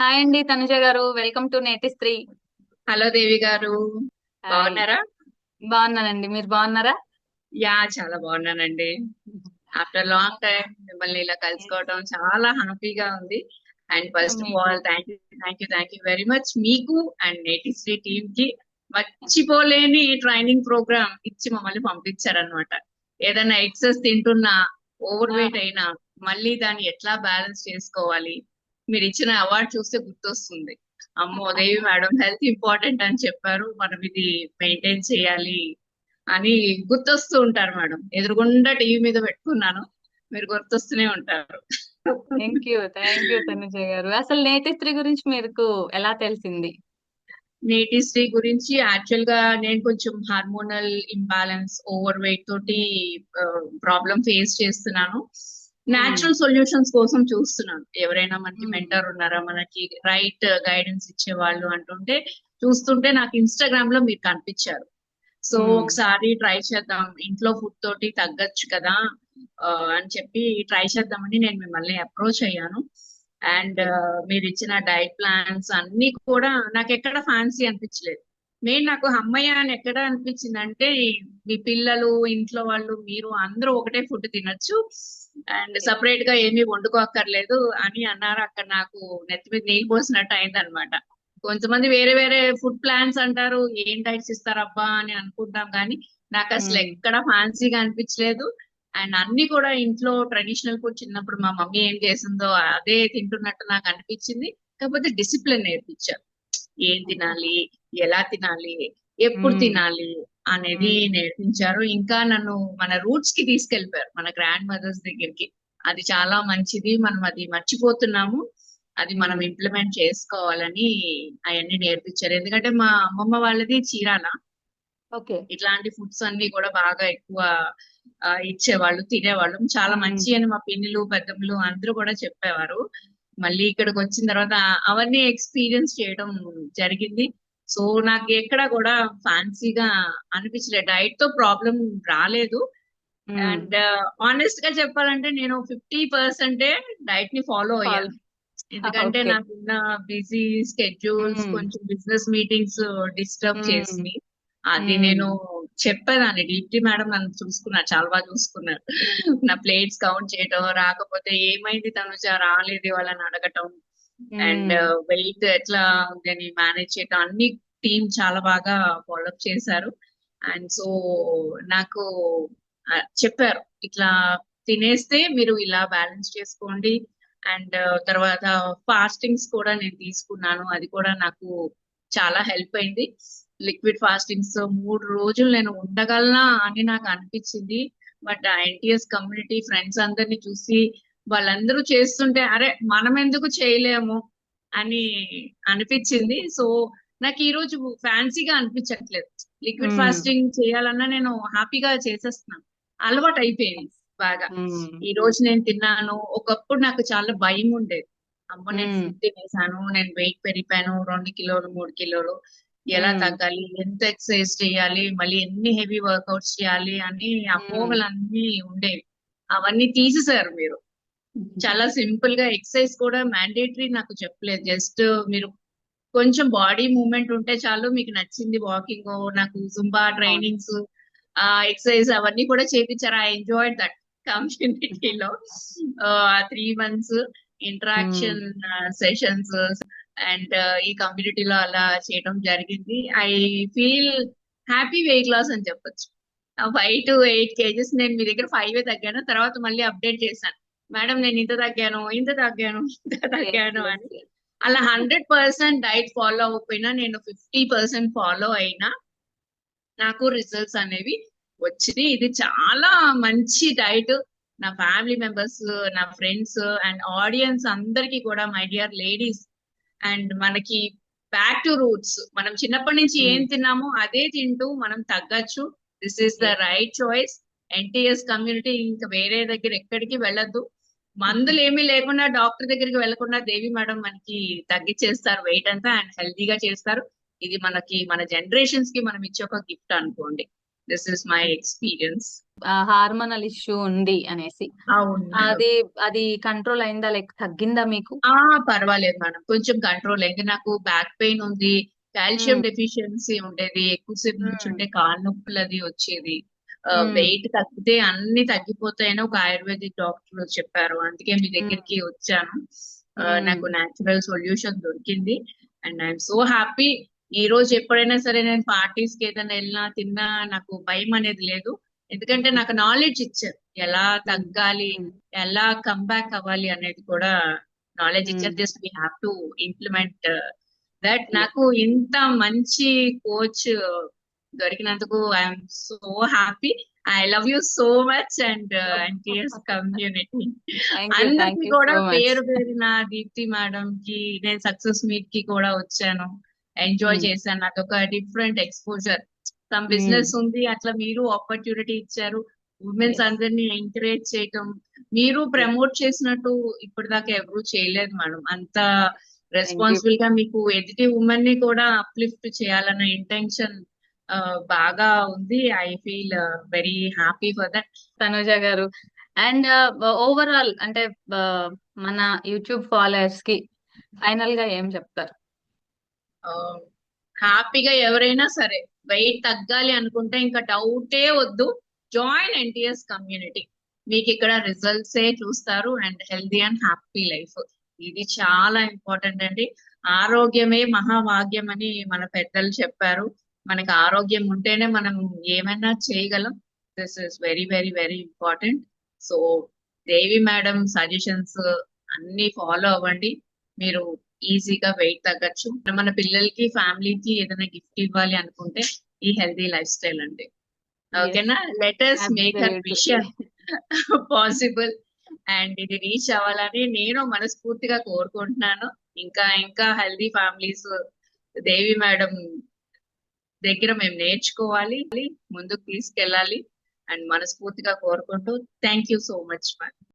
Hi అండి తనుజ గారు. Welcome to నేటి స్త్రీ. హలో దేవి గారు. బాగున్నారా? బాగున్నానండి. మీరు బాగున్నారా? యా చాలా బాగున్నానండి. ఆఫ్టర్ లాంగ్ టైం మిమ్మల్ని ఇలా కలుసుకోవడం చాలా హ్యాపీగా ఉంది. And first of all thank you thank you thank you very much మీకు అండ్ నేటిశ్రీ టీమ్కి మర్చిపోలేని ట్రైనింగ్ ప్రోగ్రామ్ ఇచ్చి మమ్మల్ని పంపించారనమాట ఏదైనా ఎక్సెస్ తింటున్నా ఓవర్ వెయిట్ అయినా మళ్ళీ దాన్ని ఎట్లా బ్యాలెన్స్ చేసుకోవాలి? మీరు ఇచ్చిన అవార్డు చూస్తే గుర్తొస్తుంది. అమ్మో దేవి మేడం హెల్త్ ఇంపార్టెంట్ అని చెప్పారు. మనం ఇది మెయింటైన్ చేయాలి అని గుర్తొస్తూ ఉంటారు మేడం. ఎదురుగుండా టీవీ మీద పెట్టుకున్నాను. మీరు గుర్తొస్తూనే ఉంటారు. Thank you thank you Tanuja garu. అసలు నేటి స్త్రీ గురించి మీకు ఎలా తెలిసింది? నేటిశ్రీ గురించి యాక్చువల్గా నేను కొంచెం హార్మోనల్ ఇంబ్యాలెన్స్ ఓవర్ వెయిట్ తోటి ప్రాబ్లం ఫేస్ చేస్తున్నాను. మ్మ్. న్యాచురల్ సొల్యూషన్స్ కోసం చూస్తున్నాను ఎవరైనా మనకి. మెంటర్ ఉన్నారా మనకి రైట్ గైడెన్స్ ఇచ్చే వాళ్ళు అంటుంటే చూస్తుంటే నాకు ఇన్స్టాగ్రామ్లో మీరు కనిపించారు సో మ్మ్. ఒకసారి ట్రై చేద్దాం ఇంట్లో ఫుడ్ తోటి తగ్గచ్చు కదా అని చెప్పి ట్రై చేద్దామని నేను మిమ్మల్ని అప్రోచ్ అయ్యాను అండ్ మీరు ఇచ్చిన డైట్ ప్లాన్స్ అన్ని కూడా నాకు ఎక్కడ ఫ్యాన్సీ అనిపించలేదు మెయిన్ నాకు అమ్మయ్య అని ఎక్కడ అనిపించింది అంటే మీ పిల్లలు ఇంట్లో వాళ్ళు మీరు అందరూ ఒకటే ఫుడ్ తినొచ్చు అండ్ సపరేట్గా ఏమీ వండుకోక్కర్లేదు అని అన్నారు అక్కడ నాకు నెత్తి మీద నీళ్ళు పోసినట్టు అయింది అనమాట కొంతమంది వేరే వేరే ఫుడ్ ప్లాన్స్ అంటారు ఏం డైట్స్ ఇస్తారబ్బా అని అనుకుంటాం కానీ నాకు అసలు. ఎక్కడ ఫ్యాన్సీగా అనిపించలేదు. అండ్ అన్ని కూడా ఇంట్లో ట్రెడిషనల్ ఫుడ్ చిన్నప్పుడు మా మమ్మీ ఏం చేసిందో అదే తింటున్నట్టు నాకు అనిపించింది. కాకపోతే డిసిప్లిన్ నేర్పించారు ఏం తినాలి ఎలా తినాలి ఎప్పుడు. తినాలి అనేది. నేర్పించారు. ఇంకా నన్ను మన రూట్స్కి తీసుకెళ్ళిపారు మన గ్రాండ్ మదర్స్ దగ్గరికి. అది చాలా మంచిది. మనం అది మర్చిపోతున్నాము. అది మనం. ఇంప్లిమెంట్ చేసుకోవాలని అవన్నీ నేర్పించారు. ఎందుకంటే మా అమ్మమ్మ వాళ్ళది చీరాల. ఓకే. ఇట్లాంటి ఫుడ్స్ అన్ని కూడా బాగా ఎక్కువ ఇచ్చేవాళ్ళు తినేవాళ్ళు. చాలా. మంచి అని మా పిన్నులు పెద్దమ్మలు అందరూ కూడా చెప్పేవారు. మళ్ళీ ఇక్కడికి వచ్చిన తర్వాత అవన్నీ ఎక్స్పీరియన్స్ చేయడం జరిగింది. సో నాకు ఎక్కడ కూడా ఫ్యాన్సీగా అనిపించలేదు. డైట్తో ప్రాబ్లం రాలేదు. అండ్ ఆనెస్ట్గా చెప్పాలంటే నేను ఫిఫ్టీ పర్సెంటే డైట్ని ఫాలో అయ్యాను ఎందుకంటే నాకున్న బిజీ స్కెడ్యూల్స్. కొంచెం బిజినెస్ మీటింగ్స్ డిస్టర్బ్. చేసింది అది. నేను చెప్పేదాన్ని. డీప్టీ మేడం నన్ను చూసుకున్నారు చాలా బాగా చూసుకున్నారు. నా ప్లేట్స్ కౌంట్ చేయటం రాకపోతే ఏమైంది తనుజ? రాలేదు వాళ్ళని అడగటం. అండ్. వెయిట్ ఎట్లా ఉంది అని మేనేజ్ చేయటం అన్ని టీం చాలా బాగా ఫాలోఅప్ చేశారు. అండ్ సో నాకు చెప్పారు. ఇట్లా తినేస్తే మీరు ఇలా బ్యాలెన్స్ చేసుకోండి. అండ్ తర్వాత ఫాస్టింగ్స్ కూడా నేను తీసుకున్నాను. అది కూడా నాకు చాలా హెల్ప్ అయింది. లిక్విడ్ ఫాస్టింగ్స్ మూడు రోజులు నేను ఉండగలనా అని నాకు అనిపించింది. బట్ ఎన్టీఎస్ కమ్యూనిటీ ఫ్రెండ్స్ అందరిని చూసి వాళ్ళందరూ చేస్తుంటే అరే మనం ఎందుకు చేయలేము? అని అనిపించింది. సో నాకు ఈ రోజు ఫ్యాన్సీగా అనిపించట్లేదు. లిక్విడ్. ఫాస్టింగ్ చేయాలన్నా నేను హ్యాపీగా చేసేస్తున్నాను. అలవాటు అయిపోయింది బాగా. ఈ రోజు నేను తిన్నాను. ఒకప్పుడు నాకు చాలా భయం ఉండేది. అమ్మో నేను. ఫుడ్ తినేసాను. నేను వెయిట్ పెరిగిపోయాను. రెండు కిలోలు మూడు కిలోలు. ఎలా. తగ్గాలి? ఎంత ఎక్సర్సైజ్ చేయాలి? మళ్ళీ ఎన్ని హెవీ వర్కౌట్స్ చేయాలి? అని. అపోహలన్నీ ఉండేవి. అవన్నీ తీసేశారు మీరు. చాలా సింపుల్గా ఎక్సర్సైజ్ కూడా మ్యాండేటరీ నాకు చెప్పలేదు. జస్ట్ మీరు కొంచెం బాడీ మూవ్మెంట్ ఉంటే చాలు మీకు నచ్చింది వాకింగ్ నాకు జుంబా ట్రైనింగ్స్ ఆ ఎక్సర్సైజ్ అవన్నీ కూడా చేపించారు. ఐ ఎంజాయ్ దట్ కమ్యూనిటీలో. Three months interaction sessions and ఈ కమ్యూనిటీలో అలా చేయడం జరిగింది. I feel happy weight loss అని చెప్పొచ్చు. ఫైవ్ టు ఎయిట్ కేజెస్ నేను మీ దగ్గర ఫైవ్ తగ్గాను. తర్వాత మళ్ళీ అప్డేట్ చేశాను. మేడం నేను ఇంత తగ్గాను ఇంత తగ్గాను ఇంత తగ్గాను అని. అలా హండ్రెడ్ పర్సెంట్ డైట్ ఫాలో అవ్వకపోయినా నేను ఫిఫ్టీ పర్సెంట్ ఫాలో అయినా నాకు రిజల్ట్స్ అనేవి వచ్చినాయి. ఇది చాలా మంచి డైట్ నా ఫ్యామిలీ మెంబర్స్ నా ఫ్రెండ్స్ అండ్ ఆడియన్స్ అందరికీ కూడా మై డియర్ లేడీస్ అండ్ మనకి బ్యాక్ టు రూట్స్ మనం చిన్నప్పటి నుంచి ఏం మ్మ్. తిన్నామో అదే తింటూ మనం తగ్గచ్చు. This is the right choice NTS community ఇంకా వేరే దగ్గర ఎక్కడికి వెళ్ళొద్దు. మందులు ఏమీ లేకుండా డాక్టర్ దగ్గరికి వెళ్ళకుండా దేవి మేడం మనకి తగ్గించేస్తారు వెయిట్ అంతా అండ్ హెల్తీగా చేస్తారు. ఇది మనకి మన జనరేషన్స్కి మనం ఇచ్చే ఒక గిఫ్ట్ అనుకోండి. This is my experience hormonal issue ఉంది అనేసి. అది అది కంట్రోల్ అయిందా? లైక్ తగ్గిందా మీకు? ఆ పర్వాలేదు మేడం. కొంచెం కంట్రోల్ అయింది. నాకు బ్యాక్ పెయిన్ ఉంది. కాల్షియం. డెఫిషియన్సీ ఉండేది. ఎక్కువసేపు. నుంచుంటే కాళ్ళ నొప్పులు అది వచ్చేది. వెయిట్ తగ్గితే అన్ని తగ్గిపోతాయని ఒక ఆయుర్వేదిక్ డాక్టర్ చెప్పారు అందుకే మీ. దగ్గరికి వచ్చాను. నాకు న్యాచురల్ సొల్యూషన్ దొరికింది అండ్ ఐఎమ్ సో హ్యాపీ ఈ రోజు ఎప్పుడైనా సరే నేను పార్టీస్కి ఏదైనా వెళ్ళినా తిన్నా నాకు భయం అనేది లేదు ఎందుకంటే నాకు నాలెడ్జ్ ఇచ్చారు ఎలా తగ్గాలి. ఎలా కమ్బ్యాక్ అవ్వాలి అనేది కూడా నాలెడ్జ్ ఇచ్చారు. Just we have to implement that. నాకు ఇంత మంచి కోచ్ దొరికినందుకు I'm so happy I love you so much and NTS community అందరికి కూడా పేరు పేరున దీప్తి మేడం కి నేను సక్సెస్ మీట్కి కూడా వచ్చాను. ఎంజాయ్ చేశాను. నాకు ఒక డిఫరెంట్ ఎక్స్పోజర్ సమ్ బిజినెస్ ఉంది. అట్లా మీరు ఆపర్చునిటీ ఇచ్చారు. ఉమెన్స్. అందరినీ ఎంకరేజ్ చేయటం. మీరు ప్రమోట్ చేసినట్టు ఇప్పటిదాకా ఎవరు చేయలేదు మేడం అంత రెస్పాన్సిబుల్గా మీకు ఎదుటి ఉమెన్ని కూడా అప్లిఫ్ట్ చేయాలన్న ఇంటెన్షన్ బాగా ఉంది. I feel very happy for that Tanuja garu. And overall uh, అంటే uh, మన యూట్యూబ్ ఫాలోయర్స్కి ఫైనల్గా ఏం చెప్తారు? హ్యాపీగా ఎవరైనా సరే వెయిట్ తగ్గాలి అనుకుంటే ఇంకా డౌటే వద్దు. జాయిన్ ఎన్టీఎస్ కమ్యూనిటీ మీకు ఇక్కడ రిజల్ట్స్ ఏ చూస్తారు. And healthy and happy life ఇది చాలా ఇంపార్టెంట్ అండి. ఆరోగ్యమే మహాభాగ్యం అని మన పెద్దలు చెప్పారు. మనకి ఆరోగ్యం ఉంటేనే మనం ఏమైనా చేయగలం. This is very very very important so Devi madam suggestions అన్ని ఫాలో అవ్వండి. మీరు ఈజీగా వెయిట్ తగ్గచ్చు. మన పిల్లలకి ఫ్యామిలీకి ఏదైనా గిఫ్ట్ ఇవ్వాలి అనుకుంటే ఈ హెల్దీ లైఫ్ స్టైల్ అండి ఓకేనా let us make our vision possible and ఇది రీచ్ అవ్వాలని నేను మనస్ఫూర్తిగా కోరుకుంటున్నాను. ఇంకా ఇంకా హెల్దీ ఫ్యామిలీస్ దేవి మేడం దగ్గర మేము నేర్చుకోవాలి ముందుకు తీసుకెళ్ళాలి అండ్ మనస్ఫూర్తిగా కోరుకుంటూ thank you so much ma'am